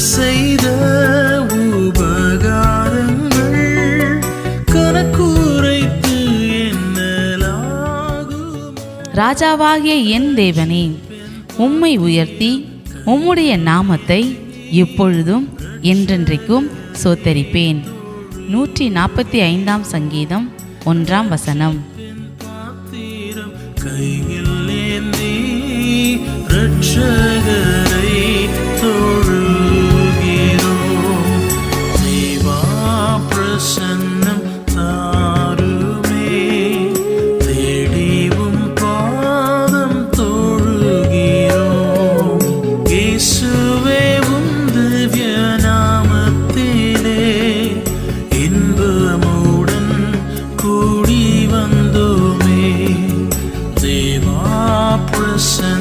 செய்த உபகாரங்கள் கணக்குரைத்து எண்ணலாகுமோ ராஜாவாகிய என் தேவனே உம்மை உயர்த்தி உம்முடைய நாமத்தை எப்பொழுதும் என்றென்றைக்கும் சோத்தரிப்பேன். நூற்றி நாற்பத்தி ஐந்தாம் சங்கீதம் ஒன்றாம் வசனம். கையில் innocent